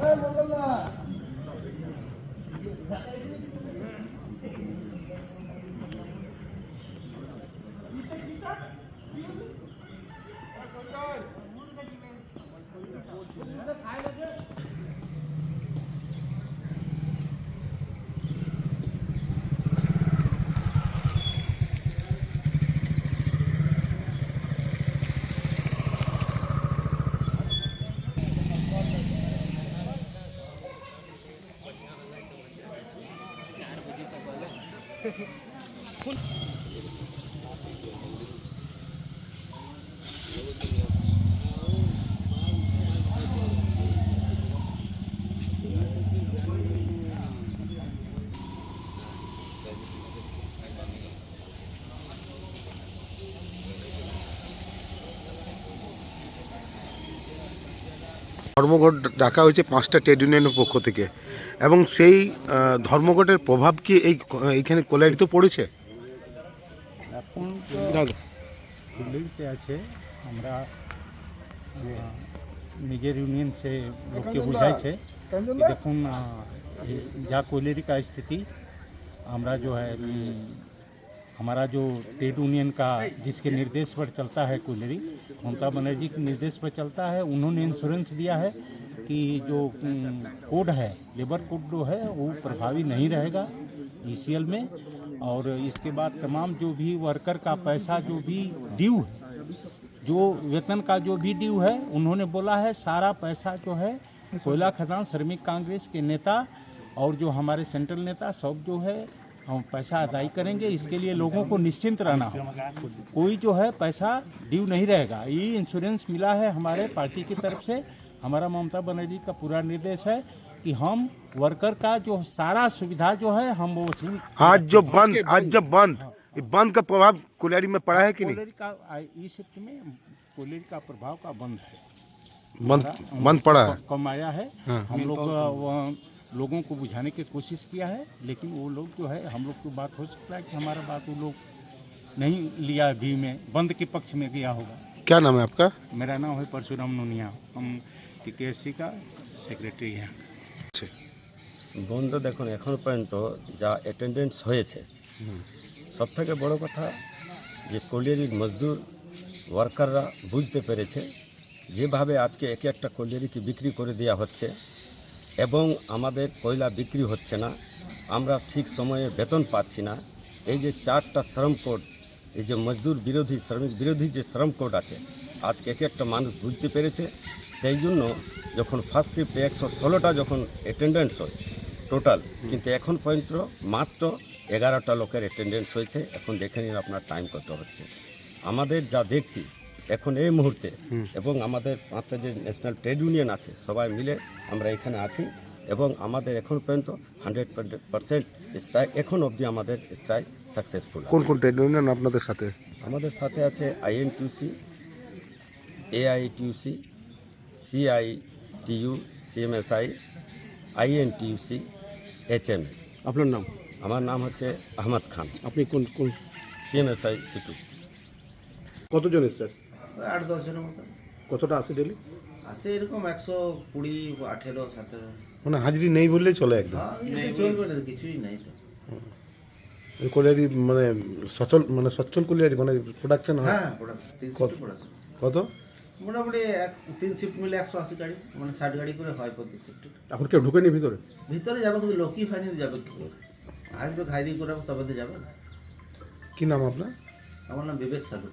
Hey, Hund. ধর্মঘট ডাকা হয়েছে পাঁচটা ট্রেড ইউনিয়নের পক্ষ থেকে এবং সেই আহ, ধর্মঘটের প্রভাব কি এই এইখানে কোলারিতে পড়েছে এখন তো দিল্লিতে আছে আমরা আহ, নিজের ইউনিয়ন से लोग के बुझाई छे कि देखुन आ, ये- जा कोयलेरी का स्थिति हमरा जो है उम, हमारा जो ट्रेड यूनियन का, जिसके निर्देश पर चलता है कोयलेरी ममता बनर्जी के निर्देश पर चलता है। उन्होंने इंश्योरेंस दिया है कि जो कोड है लेबर कोड जो है, वो प्रभावी नहीं रहेगा ईसीएल में। और इसके बाद तमाम जो भी वर्कर का पैसा जो भी ड्यू है, जो वेतन का जो भी ड्यू है, उन्होंने बोला है, सारा पैसा जो है, कोयला खदान, श्रमिक कांग्रेस के नेता और जो हमारे सेंट्रल नेता, सब जो है हम पैसा अदाई करेंगे इसके लिए लोगों को निश्चिंत रहना हो कोई जो है पैसा ड्यू नहीं रहेगा। ये इंश्योरेंस मिला है हमारे पार्टी की तरफ़ से। हमारा ममता बनर्जी का पूरा निर्देश है कि हम वर्कर का जो सारा सुविधा जो है हम वो वसूल आज जो बंद आज जब बंद बंद का प्रभाव कोलारी में पड़ा है कि नहीं? कोलेरी का इस शिफ्ट में कोलेरी का प्रभाव का बंद है। बंद बंद पड़ा है। कम आया है। हाँ। हम लोग लोगों को बुझाने की कोशिश किया है लेकिन वो लोग जो है हम लोग की बात हो सकता है कि हमारा बात वो लोग नहीं लिया भी में बंद के पक्ष में गया होगा क्या नाम है आपका मेरा नाम है परशुराम नोनिया हम टीकेएससी का सेक्रेटरी हैं বন্ধ দেখুন এখন পর্যন্ত যা অ্যাটেন্ডেন্স হয়েছে সব থেকে বড় কথা যে কলিয়ারির মজদুর ওয়ার্কাররা বুঝতে পেরেছে যেভাবে আজকে একে একটা কলিয়ারিকে বিক্রি করে দেওয়া হচ্ছে এবং আমাদের কয়লা বিক্রি হচ্ছে না। আমরা ঠিক সময়ে বেতন পাচ্ছি না। এই যে চারটা শ্রম কোড, এই যে মজদুর বিরোধী, শ্রমিক বিরোধী যে শ্রম কোড আছে, আজকে এক একটা মানুষ বুঝতে পেরেছে। সেই জন্য যখন ফার্স্ট শিফটে একশো ষোলোটা যখন অ্যাটেন্ডেন্স হয় টোটাল কিন্তু এখন পর্যন্ত মাত্র এগারোটা লোকের অ্যাটেন্ডেন্স হয়েছে। এখন দেখে নিন আপনার টাইম কত হচ্ছে। আমাদের যা দেখছি এখন এই মুহূর্তে। এবং আমাদের পাঁচটা যে ন্যাশনাল ট্রেড ইউনিয়ন আছে সবাই মিলে আমরা এখানে আছি। এবং আমাদের এখন পর্যন্ত হান্ড্রেড পার্সেন্ট স্ট্রাইক এখন অবধি আমাদের স্ট্রাইক সাকসেসফুল কোন কোন ট্রেড ইউনিয়ন আপনাদের সাথে? আমাদের সাথে আছে INTUC AITUC CITU CMSI INTUC HMS আপনার নাম? আমার নাম হচ্ছে আহমদ খান। আপনি কোন কোন? সিএমএসআই সিটু কতজন এসছে? আট দশ জনের মতো। কতটা আসে ডেলি আছে এরকম একশো কুড়ি আঠেরো সতেরো। মানে হাজিরি নেই বললেই চলে একদম? চলবে না কিছুই নাই তো। কোলারি মানে সচল মানে সচ্ছল কোলিয়ারি মানে প্রোডাকশন হয়? হ্যাঁ কত? মোটামুটি এক তিন শিফট মিলে একশো আশি গাড়ি মানে ষাট গাড়ি করে হয় প্রতি শিফটে এখন কেউ ঢুকেনি ভিতরে? ভিতরে যাবে কিন্তু লোকই হয়নি যাবে কি করে? আসবে ঘাইরি করে তবে তো যাবে না। কি নাম আপনার? আমার নাম বিবেক সাধু।